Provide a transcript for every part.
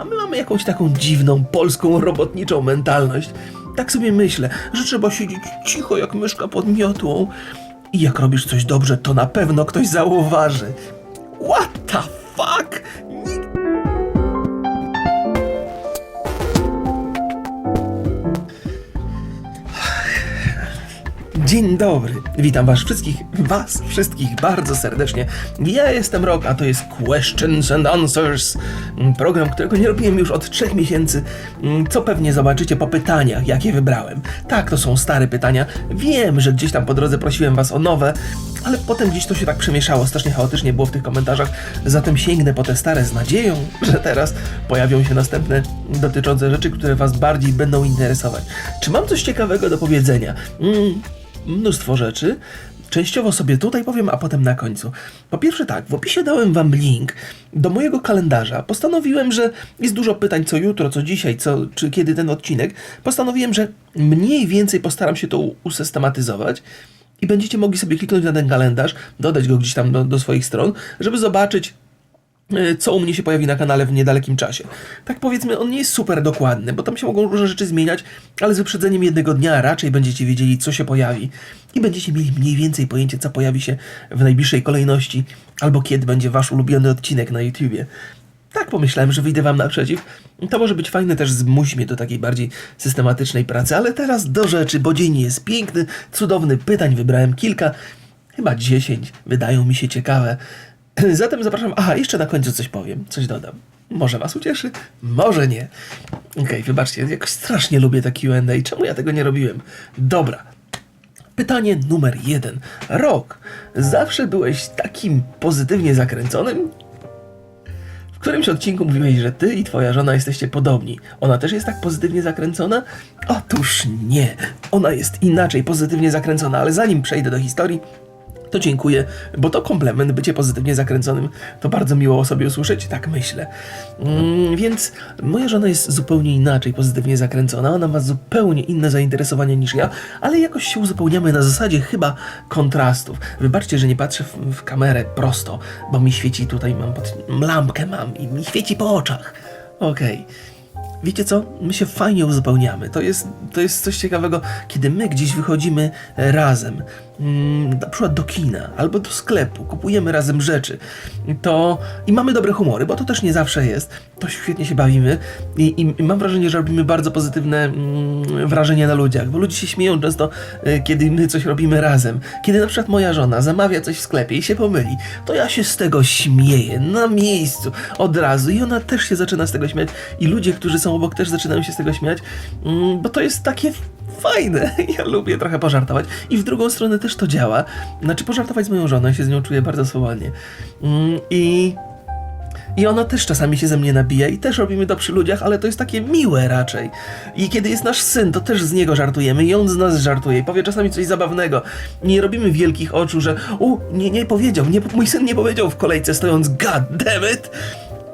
A my mamy jakąś taką dziwną, polską, robotniczą mentalność. Tak sobie myślę, że trzeba siedzieć cicho jak myszka pod miotłą. I jak robisz coś dobrze, to na pewno ktoś zauważy. What the fuck? Dzień dobry, witam was wszystkich, was wszystkich bardzo serdecznie. Ja jestem Rok, a to jest Questions and Answers, program, którego nie robiłem już od trzech miesięcy, co pewnie zobaczycie po pytaniach, jakie wybrałem. Tak, to są stare pytania, wiem, że gdzieś tam po drodze prosiłem was o nowe, ale potem gdzieś to się tak przemieszało, strasznie chaotycznie było w tych komentarzach, zatem sięgnę po te stare z nadzieją, że teraz pojawią się następne dotyczące rzeczy, które was bardziej będą interesować. Czy mam coś ciekawego do powiedzenia? Mm, mnóstwo rzeczy. Częściowo sobie tutaj powiem, a potem na końcu. Po pierwsze tak, w opisie dałem wam link do mojego kalendarza. Postanowiłem, że jest dużo pytań co jutro, co dzisiaj, co, czy kiedy ten odcinek. Postanowiłem, że mniej więcej postaram się to usystematyzować. I będziecie mogli sobie kliknąć na ten kalendarz, dodać go gdzieś tam do, do swoich stron, żeby zobaczyć, co u mnie się pojawi na kanale w niedalekim czasie. Tak powiedzmy, on nie jest super dokładny, bo tam się mogą różne rzeczy zmieniać, ale z wyprzedzeniem jednego dnia raczej będziecie wiedzieli, co się pojawi i będziecie mieli mniej więcej pojęcie, co pojawi się w najbliższej kolejności, albo kiedy będzie wasz ulubiony odcinek na YouTubie. Tak pomyślałem, że wyjdę wam naprzeciw. To może być fajne też zmusi mnie do takiej bardziej systematycznej pracy, ale teraz do rzeczy, bo dzień jest piękny, cudowny, pytań wybrałem kilka, chyba dziesięć, wydają mi się ciekawe. Zatem zapraszam. Aha, jeszcze na końcu coś powiem, coś dodam. Może was ucieszy, może nie. Okej, wybaczcie, jakoś strasznie lubię te QA. Czemu ja tego nie robiłem? Dobra. Pytanie numer jeden. Rok, zawsze byłeś takim pozytywnie zakręconym? W którymś odcinku mówiłeś, że ty i twoja żona jesteście podobni. Ona też jest tak pozytywnie zakręcona? Otóż nie. Ona jest inaczej pozytywnie zakręcona, ale zanim przejdę do historii, to dziękuję, bo to komplement, bycie pozytywnie zakręconym, to bardzo miło o sobie usłyszeć, tak myślę. Mm, więc moja żona jest zupełnie inaczej pozytywnie zakręcona, ona ma zupełnie inne zainteresowania niż ja, ale jakoś się uzupełniamy na zasadzie chyba kontrastów. Wybaczcie, że nie patrzę w, w kamerę prosto, bo mi świeci tutaj, mam pod, lampkę mam i mi świeci po oczach. Okej. Wiecie co? My się fajnie uzupełniamy. To jest, to jest coś ciekawego, kiedy my gdzieś wychodzimy razem. Mm, na przykład do kina albo do sklepu, kupujemy razem rzeczy. To i mamy dobre humory, bo to też nie zawsze jest. To świetnie się bawimy i, i, i mam wrażenie, że robimy bardzo pozytywne mm, wrażenie na ludziach, bo ludzie się śmieją często, e, kiedy my coś robimy razem. Kiedy na przykład moja żona zamawia coś w sklepie i się pomyli, to ja się z tego śmieję na miejscu od razu i ona też się zaczyna z tego śmiać i ludzie, którzy są obok też zaczynają się z tego śmiać, mm, bo to jest takie fajne. Ja lubię trochę pożartować i w drugą stronę też to działa. Znaczy pożartować z moją żoną, ja się z nią czuję bardzo swobodnie. Mm, I i ona też czasami się ze mnie nabija i też robimy to przy ludziach, ale to jest takie miłe raczej. I kiedy jest nasz syn, to też z niego żartujemy i on z nas żartuje i powie czasami coś zabawnego. Nie robimy wielkich oczu, że u, nie, nie powiedział, nie, mój syn nie powiedział w kolejce stojąc god damn it.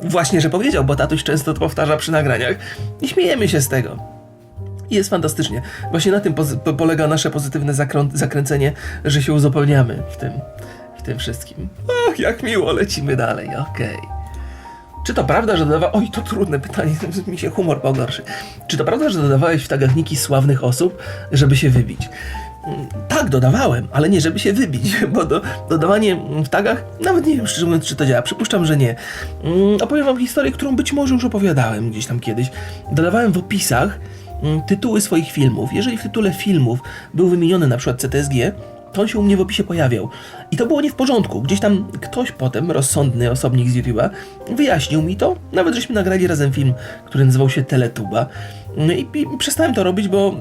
Właśnie, że powiedział, bo tatuś często to powtarza przy nagraniach i śmiejemy się z tego. I jest fantastycznie. Właśnie na tym polega nasze pozytywne zakrą- zakręcenie, że się uzupełniamy w tym, w tym wszystkim. Ach, jak miło, lecimy dalej, okej. Czy to prawda, że dodawa... Oj, to trudne pytanie, mi się humor pogorszy. Czy to prawda, że dodawałeś w tagach niki sławnych osób, żeby się wybić? Mm, Tak, dodawałem, ale nie żeby się wybić, bo do, dodawanie w tagach, nawet nie wiem szczerze mówiąc, czy to działa, przypuszczam, że nie. Mm, Opowiem wam historię, którą być może już opowiadałem gdzieś tam kiedyś. Dodawałem w opisach tytuły swoich filmów. Jeżeli w tytule filmów był wymieniony na przykład CTSG, to on się u mnie w opisie pojawiał. I to było nie w porządku. Gdzieś tam ktoś potem, rozsądny osobnik z YouTube'a, wyjaśnił mi to. Nawet żeśmy nagrali razem film, który nazywał się Teletuba. No I, i przestałem to robić, bo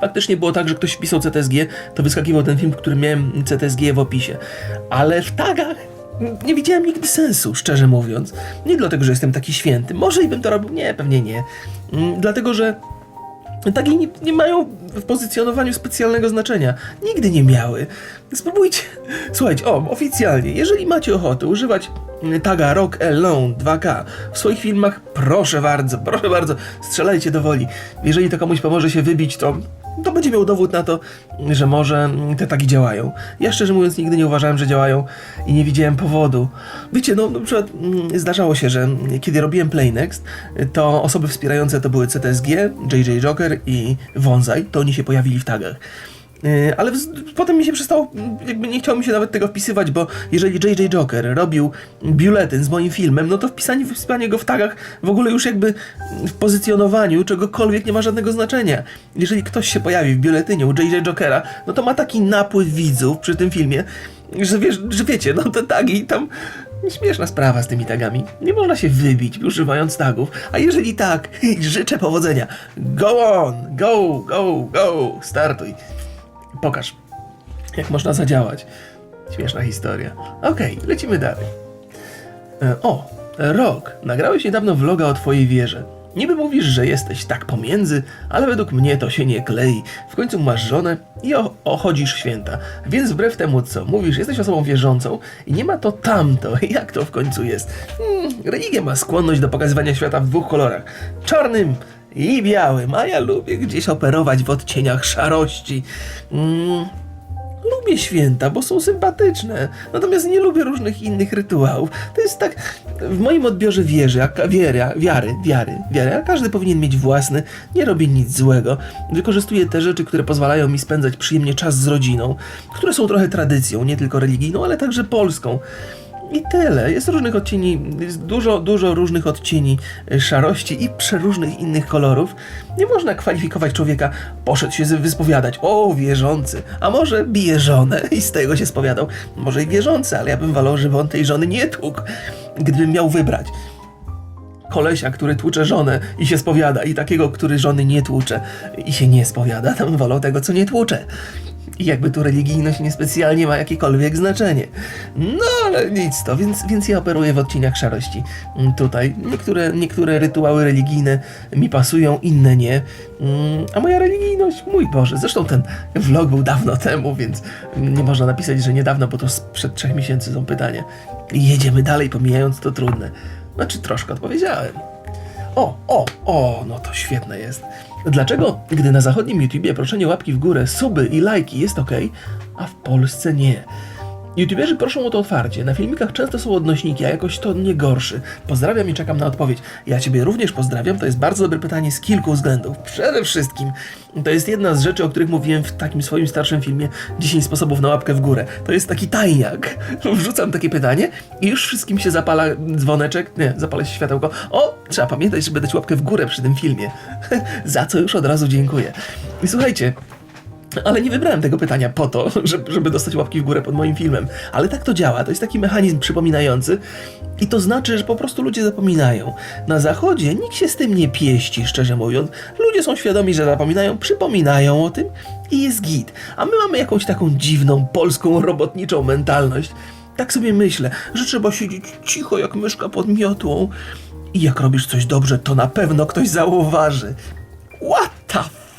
faktycznie było tak, że ktoś wpisał CTSG, to wyskakiwał ten film, w którym miałem CTSG w opisie. Ale w tagach nie widziałem nigdy sensu, szczerze mówiąc. Nie dlatego, że jestem taki święty. Może i bym to robił. Nie, pewnie nie. Mm, Dlatego, że Tagi nie, nie mają w pozycjonowaniu specjalnego znaczenia. Nigdy nie miały. Spróbujcie. Słuchajcie, o, oficjalnie, jeżeli macie ochotę używać taga Rock Alone 2K w swoich filmach, proszę bardzo, proszę bardzo, strzelajcie do woli. Jeżeli to komuś pomoże się wybić, to, to będzie miał dowód na to, że może te tagi działają. Ja szczerze mówiąc nigdy nie uważałem, że działają i nie widziałem powodu. Wiecie, no na przykład mm, zdarzało się, że kiedy robiłem Playnext, to osoby wspierające to były CTSG, JJ Joker i Wonzai, to oni się pojawili w tagach. Yy, Ale potem mi się przestało, jakby nie chciało mi się nawet tego wpisywać, bo jeżeli JJ Joker robił biuletyn z moim filmem, no to wpisanie, wpisanie go w tagach w ogóle już jakby w pozycjonowaniu czegokolwiek nie ma żadnego znaczenia. Jeżeli ktoś się pojawi w biuletynie u JJ Jokera, no to ma taki napływ widzów przy tym filmie, że, że wiecie, no te tagi tam... Śmieszna sprawa z tymi tagami. Nie można się wybić używając tagów, a jeżeli tak, życzę powodzenia. Go on, go, go, go, startuj. Pokaż, jak można zadziałać. Śmieszna historia. Okej, lecimy dalej. E, O, Rok, nagrałeś niedawno vloga o twojej wierze. Niby mówisz, że jesteś tak pomiędzy, ale według mnie to się nie klei. W końcu masz żonę i ochodzisz święta. Więc wbrew temu, co mówisz, jesteś osobą wierzącą i nie ma to tamto. Jak to w końcu jest? Hmm, religia ma skłonność do pokazywania świata w dwóch kolorach. Czarnym i białym, a ja lubię gdzieś operować w odcieniach szarości. Mm, Lubię święta, bo są sympatyczne, natomiast nie lubię różnych innych rytuałów. To jest tak w moim odbiorze wierzy, a wiary, wiary, wiary, a każdy powinien mieć własny, nie robię nic złego. Wykorzystuję te rzeczy, które pozwalają mi spędzać przyjemnie czas z rodziną, które są trochę tradycją, nie tylko religijną, ale także polską. I tyle. Jest różnych odcieni, jest dużo, dużo różnych odcieni y, szarości i przeróżnych innych kolorów. Nie można kwalifikować człowieka, poszedł się wyspowiadać, o wierzący, a może bije żonę i z tego się spowiadał. Może i wierzący, ale ja bym wolał, żeby on tej żony nie tłukł, gdybym miał wybrać. Kolesia, który tłucze żonę i się spowiada, i takiego, który żony nie tłucze i się nie spowiada, to bym wolał tego, co nie tłucze. I jakby tu religijność niespecjalnie ma jakiekolwiek znaczenie. No ale nic to, więc, więc ja operuję w odcieniach szarości. Mm, Tutaj niektóre, niektóre rytuały religijne mi pasują, inne nie. Mm, A moja religijność, mój Boże, zresztą ten vlog był dawno temu, więc nie można napisać, że niedawno, bo to sprzed trzech miesięcy są pytania. I jedziemy dalej, pomijając to trudne. Znaczy troszkę odpowiedziałem. O, o, o, no to świetne jest. Dlaczego, gdy na zachodnim YouTubie proszenie łapki w górę, suby i lajki jest ok, a w Polsce nie? YouTuberzy proszą o to otwarcie. Na filmikach często są odnośniki, a jakoś to nie gorszy. Pozdrawiam i czekam na odpowiedź. Ja Ciebie również pozdrawiam. To jest bardzo dobre pytanie z kilku względów. Przede wszystkim to jest jedna z rzeczy, o których mówiłem w takim swoim starszym filmie 10 sposobów na łapkę w górę. To jest taki tajniak. Wrzucam takie pytanie i już wszystkim się zapala dzwoneczek. Nie, zapala się światełko. O, trzeba pamiętać, żeby dać łapkę w górę przy tym filmie. Za co już od razu dziękuję. I słuchajcie, ale nie wybrałem tego pytania po to, żeby, żeby dostać łapki w górę pod moim filmem. Ale tak to działa. To jest taki mechanizm przypominający. I to znaczy, że po prostu ludzie zapominają. Na zachodzie nikt się z tym nie pieści, szczerze mówiąc. Ludzie są świadomi, że zapominają, przypominają o tym i jest git. A my mamy jakąś taką dziwną, polską, robotniczą mentalność. Tak sobie myślę, że trzeba siedzieć cicho jak myszka pod miotłą. I jak robisz coś dobrze, to na pewno ktoś zauważy. What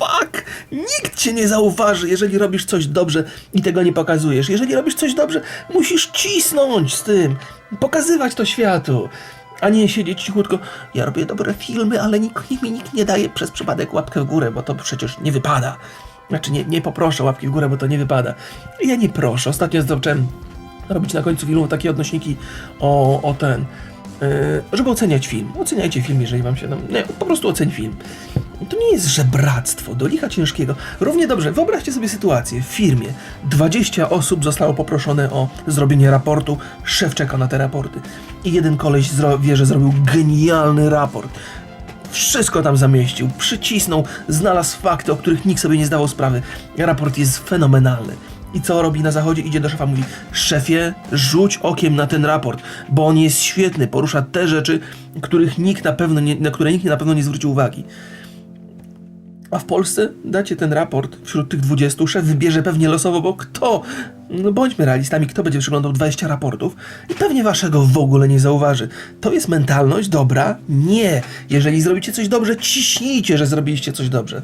fuck? Nikt cię nie zauważy, jeżeli robisz coś dobrze i tego nie pokazujesz. Jeżeli robisz coś dobrze, musisz cisnąć z tym, pokazywać to światu, a nie siedzieć cichutko. Ja robię dobre filmy, ale nikt, mi nikt nie daje przez przypadek łapkę w górę, bo to przecież nie wypada. Znaczy, nie, nie poproszę łapki w górę, bo to nie wypada. Ja nie proszę. Ostatnio zacząłem robić na końcu filmu takie odnośniki o, o ten, yy, żeby oceniać film. Oceniajcie film, jeżeli wam się tam, nie, po prostu oceń film. To nie jest żebractwo, do licha ciężkiego. Równie dobrze, wyobraźcie sobie sytuację. W firmie 20 osób zostało poproszone o zrobienie raportu, szef czeka na te raporty. I jeden koleś wie, że zrobił genialny raport. Wszystko tam zamieścił, przycisnął, znalazł fakty, o których nikt sobie nie zdawał sprawy. Raport jest fenomenalny. I co robi na zachodzie? Idzie do szefa, mówi: Szefie, rzuć okiem na ten raport, bo on jest świetny, porusza te rzeczy, których nikt na pewno nie, na które nikt na pewno nie zwrócił uwagi. A w Polsce dacie ten raport wśród tych 20, szef wybierze pewnie losowo, bo kto? No bądźmy realistami, kto będzie przeglądał 20 raportów i pewnie waszego w ogóle nie zauważy. To jest mentalność dobra? Nie. Jeżeli zrobicie coś dobrze, ciśnijcie, że zrobiliście coś dobrze.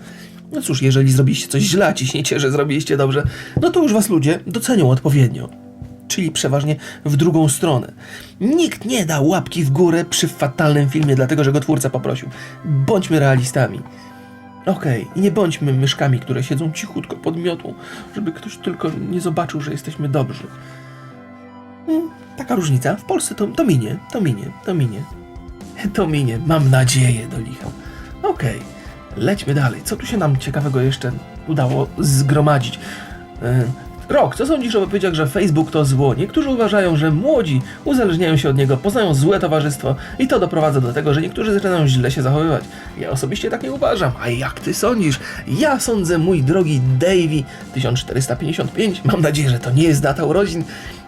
No cóż, jeżeli zrobiliście coś źle, ciśnijcie, że zrobiliście dobrze, no to już was ludzie docenią odpowiednio. czyli przeważnie w drugą stronę. Nikt nie da łapki w górę przy fatalnym filmie, dlatego że go twórca poprosił. Bądźmy realistami. Okej, i nie bądźmy myszkami, które siedzą cichutko pod miotłą, żeby ktoś tylko nie zobaczył, że jesteśmy dobrzy. Mm, Taka różnica. W Polsce to, to minie, to minie, to minie. To minie, mam nadzieję, do licha. Okej, lećmy dalej. Co tu się nam ciekawego jeszcze udało zgromadzić? E, Rok, co sądzisz o wypowiedziach, że Facebook to zło? Niektórzy uważają, że młodzi uzależniają się od niego, poznają złe towarzystwo i to doprowadza do tego, że niektórzy zaczynają źle się zachowywać. Ja osobiście tak nie uważam. A jak ty sądzisz? Ja sądzę, mój drogi Davey 1455, mam nadzieję, że to nie jest data urodzin,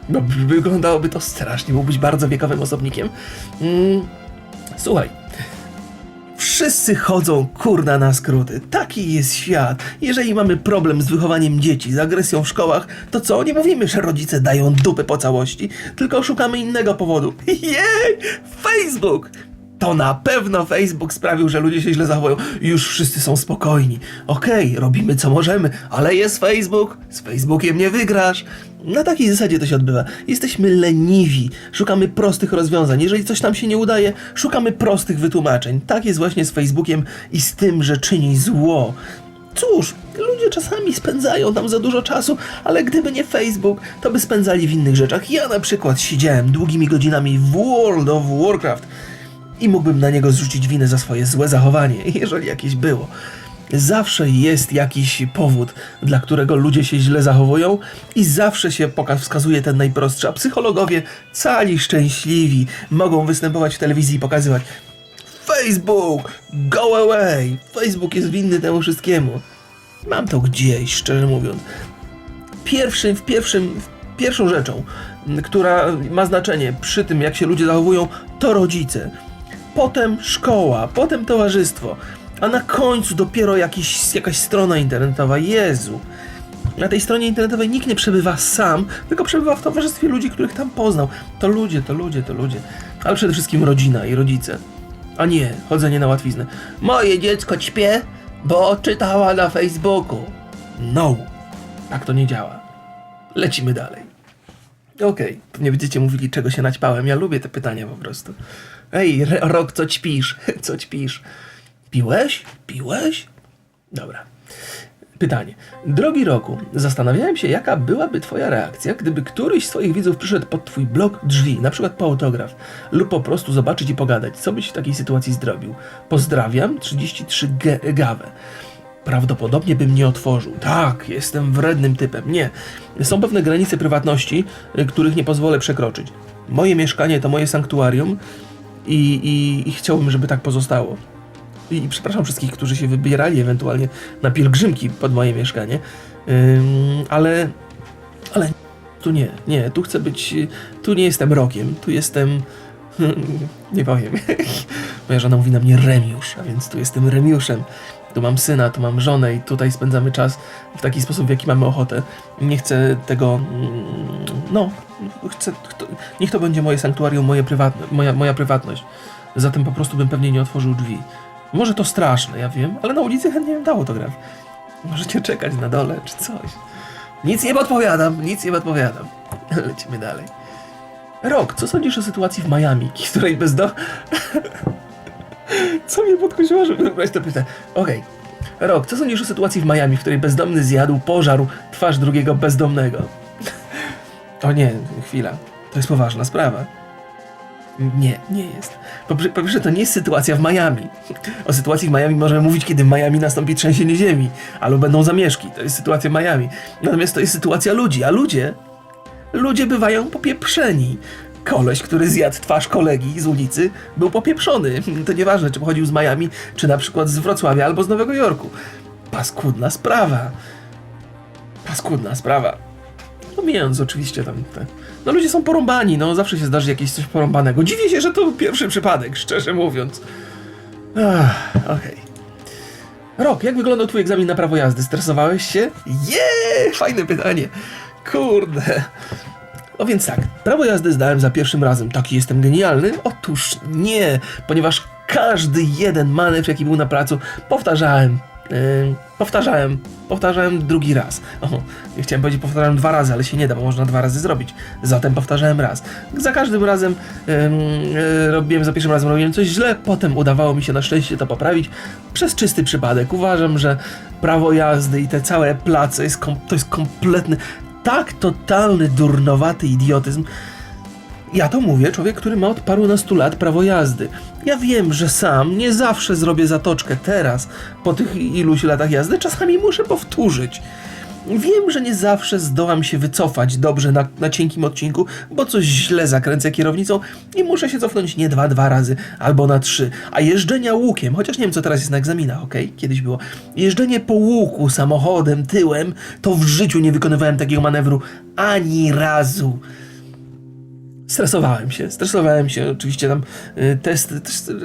bo wyglądałoby to strasznie, byłbyś bardzo wiekowym osobnikiem. Mm, słuchaj, Wszyscy chodzą kurna na skróty. Taki jest świat. Jeżeli mamy problem z wychowaniem dzieci, z agresją w szkołach, to co? Nie mówimy, że rodzice dają dupy po całości, tylko szukamy innego powodu. Jej! Facebook! To na pewno Facebook sprawił, że ludzie się źle zachowują. Już wszyscy są spokojni. Okej, robimy co możemy, ale jest Facebook. Z Facebookiem nie wygrasz. Na takiej zasadzie to się odbywa. Jesteśmy leniwi, szukamy prostych rozwiązań. Jeżeli coś nam się nie udaje, szukamy prostych wytłumaczeń. Tak jest właśnie z Facebookiem i z tym, że czyni zło. Cóż, ludzie czasami spędzają tam za dużo czasu, ale gdyby nie Facebook, to by spędzali w innych rzeczach. Ja na przykład siedziałem długimi godzinami w World of Warcraft i mógłbym na niego zrzucić winę za swoje złe zachowanie, jeżeli jakieś było. Zawsze jest jakiś powód, dla którego ludzie się źle zachowują i zawsze się poka- wskazuje ten najprostszy, a psychologowie cali szczęśliwi mogą występować w telewizji i pokazywać Facebook, go away, Facebook jest winny temu wszystkiemu. Mam to gdzieś, szczerze mówiąc pierwszym, w pierwszym, w pierwszą rzeczą, która ma znaczenie przy tym, jak się ludzie zachowują, to rodzice. Potem szkoła, potem towarzystwo, a na końcu dopiero jakiś, jakaś strona internetowa. Jezu. Na tej stronie internetowej nikt nie przebywa sam, tylko przebywa w towarzystwie ludzi, których tam poznał. To ludzie, to ludzie, to ludzie. Ale przede wszystkim rodzina i rodzice. A nie, chodzenie na łatwiznę. Moje dziecko ćpie, bo czytała na Facebooku. No, tak to nie działa. Lecimy dalej. Okej, pewnie będziecie mówili, czego się naćpałem. Ja lubię te pytania po prostu. Ej, Rok, co ćpisz? Co ćpisz? Piłeś? Piłeś? Dobra. Pytanie. Drogi Roku, zastanawiałem się, jaka byłaby Twoja reakcja, gdyby któryś z Twoich widzów przyszedł pod Twój blok drzwi, na przykład po autograf, lub po prostu zobaczyć i pogadać. Co byś w takiej sytuacji zrobił? Pozdrawiam, 33 G- Gawę. Prawdopodobnie bym nie otworzył. Tak, jestem wrednym typem. Nie. Są pewne granice prywatności, których nie pozwolę przekroczyć. Moje mieszkanie to moje sanktuarium i, i, i chciałbym, żeby tak pozostało. I przepraszam wszystkich, którzy się wybierali ewentualnie na pielgrzymki pod moje mieszkanie, Ym, ale, ale tu nie, nie, tu chcę być, tu nie jestem rokiem, tu jestem, nie powiem, moja żona mówi na mnie Remiusz, a więc tu jestem Remiuszem, tu mam syna, tu mam żonę i tutaj spędzamy czas w taki sposób, w jaki mamy ochotę. Nie chcę tego, mm, no, chcę, to, niech to będzie moje sanktuarium, moje prywatne, moja, moja prywatność. Zatem po prostu bym pewnie nie otworzył drzwi. Może to straszne, ja wiem, ale na ulicy chętnie bym dał autograf. Możecie czekać na dole czy coś. Nic nie podpowiadam, nic nie podpowiadam. Lecimy dalej. Rok, co sądzisz o sytuacji w Miami, której bezdo... co mnie podkusiło, żeby wybrać to pytanie? Okej. Rok, co sądzisz o sytuacji w Miami, w której bezdomny zjadł, pożarł twarz drugiego bezdomnego? O nie, chwila. To jest poważna sprawa. Nie, nie jest. Po, po pierwsze, to nie jest sytuacja w Miami. O sytuacji w Miami możemy mówić, kiedy w Miami nastąpi trzęsienie ziemi, albo będą zamieszki. To jest sytuacja w Miami. Natomiast to jest sytuacja ludzi, a ludzie, ludzie bywają popieprzeni. Koleś, który zjadł twarz kolegi z ulicy, był popieprzony. To nieważne, czy pochodził z Miami, czy na przykład z Wrocławia albo z Nowego Jorku. Paskudna sprawa. Paskudna sprawa. Pomijając oczywiście tam te... No ludzie są porąbani, no zawsze się zdarzy jakieś coś porąbanego. Dziwię się, że to pierwszy przypadek, szczerze mówiąc. Okej. Rok, jak wyglądał twój egzamin na prawo jazdy? Stresowałeś się? Jeee, fajne pytanie. Kurde. No więc tak, prawo jazdy zdałem za pierwszym razem. Taki jestem genialny? Otóż nie, ponieważ każdy jeden manewr, jaki był na placu, powtarzałem powtarzałem, powtarzałem drugi raz. O, chciałem powiedzieć powtarzałem dwa razy, ale się nie da, bo można dwa razy zrobić. Zatem powtarzałem raz. Za każdym razem ym, y, robiłem, za pierwszym razem robiłem coś źle, potem udawało mi się na szczęście to poprawić przez czysty przypadek. Uważam, że prawo jazdy i te całe place jest to jest kompletny, tak totalny, durnowaty idiotyzm. Ja to mówię, człowiek, który ma od parunastu lat prawo jazdy. Ja wiem, że sam nie zawsze zrobię zatoczkę teraz, po tych iluś latach jazdy, czasami muszę powtórzyć. Wiem, że nie zawsze zdołam się wycofać dobrze na, na cienkim odcinku, bo coś źle zakręcę kierownicą i muszę się cofnąć nie dwa, dwa razy, albo na trzy. A jeżdżenia łukiem, chociaż nie wiem, co teraz jest na egzaminach, ok? Kiedyś było. Jeżdżenie po łuku samochodem, tyłem, to w życiu nie wykonywałem takiego manewru ani razu. Stresowałem się, stresowałem się. Oczywiście tam y, test,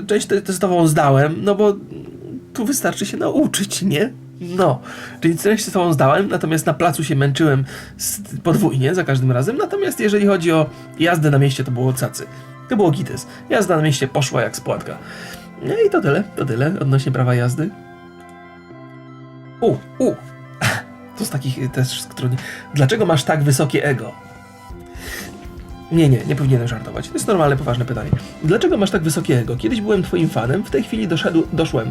część te- testową zdałem, no bo tu wystarczy się nauczyć, nie? No, czyli część testową zdałem, natomiast na placu się męczyłem podwójnie za każdym razem. Natomiast jeżeli chodzi o jazdę na mieście, to było cacy. To było gites. Jazda na mieście poszła jak spłatka. No i to tyle, to tyle odnośnie prawa jazdy. U, u. To z takich też, z których... Dlaczego masz tak wysokie ego? Nie, nie, nie powinienem żartować. To jest normalne, poważne pytanie. Dlaczego masz tak wysokie ego? Kiedyś byłem twoim fanem, w tej chwili doszedł, doszłem.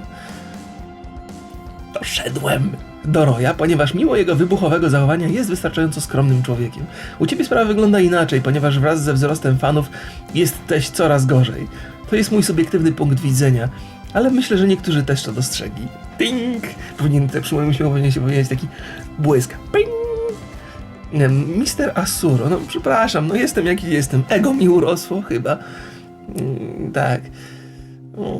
Doszedłem do Roya, ponieważ mimo jego wybuchowego zachowania jest wystarczająco skromnym człowiekiem. U ciebie sprawa wygląda inaczej, ponieważ wraz ze wzrostem fanów jesteś coraz gorzej. To jest mój subiektywny punkt widzenia, ale myślę, że niektórzy też to dostrzegli. Ping! Powinien te przy moim uśmiechu powinien się taki błysk. Ping! Mister Asuro, no przepraszam, no jestem jaki jestem. Ego mi urosło chyba. Mm, tak. O.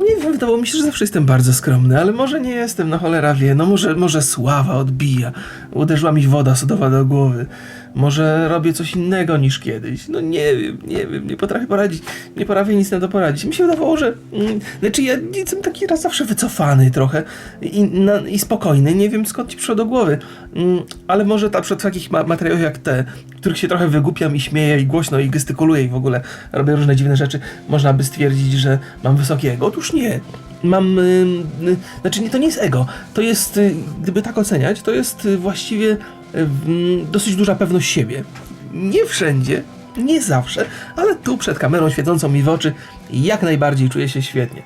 Nie wiem, wydawało mi się, że zawsze jestem bardzo skromny, ale może nie jestem, no cholera wie, no może, może sława odbija. Uderzyła mi woda sodowa do głowy. Może robię coś innego niż kiedyś. No nie wiem, nie wiem, nie potrafię poradzić, nie potrafię nic na to poradzić. Mi się wydawało, że... Mm, znaczy ja jestem taki raz zawsze wycofany trochę i, na, i spokojny, nie wiem skąd ci przyszło do głowy. Mm, ale może ta przed takich ma materiałów jak te, których się trochę wygłupiam i śmieję i głośno i gestykuluję i w ogóle robię różne dziwne rzeczy, można by stwierdzić, że mam wysokie ego. Otóż nie. Mam, y, y, znaczy nie, to nie jest ego, to jest, y, gdyby tak oceniać, to jest właściwie mm, dosyć duża pewność siebie. Nie wszędzie, nie zawsze, ale tu przed kamerą świecącą mi w oczy jak najbardziej czuję się świetnie.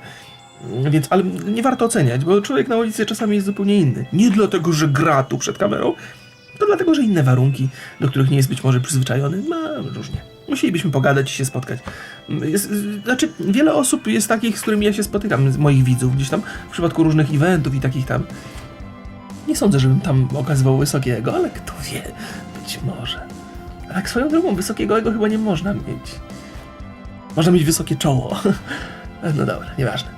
Więc, ale nie warto oceniać, bo człowiek na ulicy czasami jest zupełnie inny. Nie dlatego, że gra tu przed kamerą, to dlatego, że inne warunki, do których nie jest być może przyzwyczajony, ma różnie. Musielibyśmy pogadać i się spotkać. Jest, znaczy, wiele osób jest takich, z którymi ja się spotykam, z moich widzów, gdzieś tam w przypadku różnych eventów i takich tam. Nie sądzę, żebym tam okazywał wysokiego, ale kto wie, być może. A tak swoją drogą, wysokiego ego chyba nie można mieć. Można mieć wysokie czoło. No dobra, nieważne.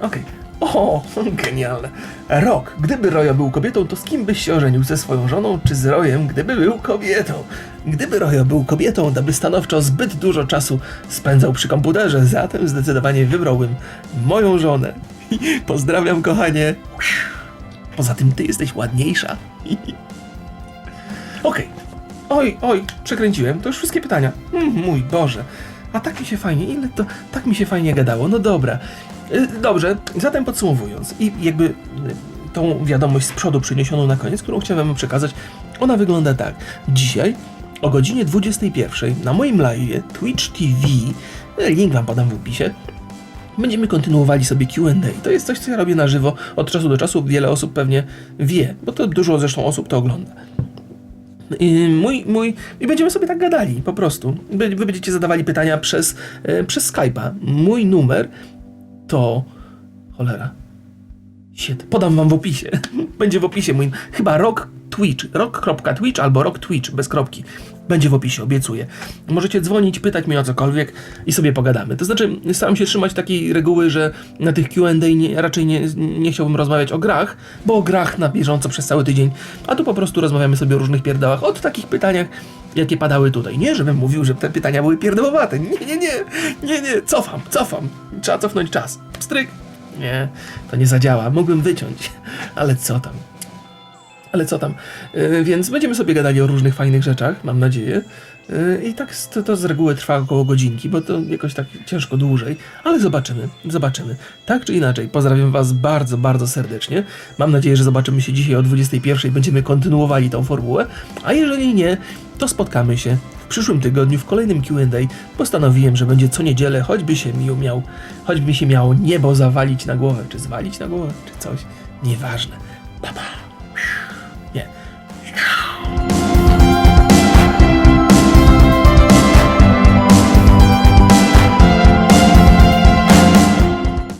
Okej. O, genialne. Rok. Gdyby Rojo był kobietą, to z kim byś się ożenił? Ze swoją żoną czy z Rojem, gdyby był kobietą? Gdyby Rojo był kobietą, to by stanowczo zbyt dużo czasu spędzał przy komputerze, zatem zdecydowanie wybrałbym moją żonę. Pozdrawiam, kochanie. Poza tym ty jesteś ładniejsza. Okej. Oj, oj, przekręciłem. To już wszystkie pytania. Mm, mój Boże. A tak mi się fajnie, ile to, tak mi się fajnie gadało. No dobra. Y, Dobrze, zatem podsumowując i jakby y, tą wiadomość z przodu przyniesioną na koniec, którą chciałem wam przekazać, ona wygląda tak. Dzisiaj o godzinie 21 na moim live Twitch TV, y, link wam podam w opisie, Będziemy kontynuowali sobie QA. To jest coś, co ja robię na żywo od czasu do czasu. Wiele osób pewnie wie, bo to dużo zresztą osób to ogląda. I mój, mój, I będziemy sobie tak gadali, po prostu. Wy, wy będziecie zadawali pytania przez, e, przez Skype'a. Mój numer to. Cholera. Shit, podam wam w opisie. Będzie w opisie mój. Chyba rok Twitch. Rock.twitch albo rock Twitch bez kropki. Będzie w opisie, obiecuję. Możecie dzwonić, pytać mnie o cokolwiek i sobie pogadamy. To znaczy, staram się trzymać takiej reguły, że na tych QA nie, raczej nie, nie chciałbym rozmawiać o grach, bo o grach na bieżąco przez cały tydzień, a tu po prostu rozmawiamy sobie o różnych pierdołach, od takich pytaniach, jakie padały tutaj. Nie, żebym mówił, że te pytania były pierdołowate. Nie, nie, nie, nie, nie, cofam, cofam. Trzeba cofnąć czas. Stryk. Nie, to nie zadziała. Mógłbym wyciąć, ale co tam. Ale co tam. Yy, więc będziemy sobie gadali o różnych fajnych rzeczach, mam nadzieję. Yy, I tak to, to z reguły trwa około godzinki, bo to jakoś tak ciężko dłużej, ale zobaczymy, zobaczymy. Tak czy inaczej, pozdrawiam Was bardzo, bardzo serdecznie. Mam nadzieję, że zobaczymy się dzisiaj o 21.00 będziemy kontynuowali tą formułę, a jeżeli nie, to spotkamy się w przyszłym tygodniu w kolejnym Q&A. Postanowiłem, że będzie co niedzielę, choćby się mi miał, choćby się miało niebo zawalić na głowę, czy zwalić na głowę, czy coś. Nieważne. Pa, pa.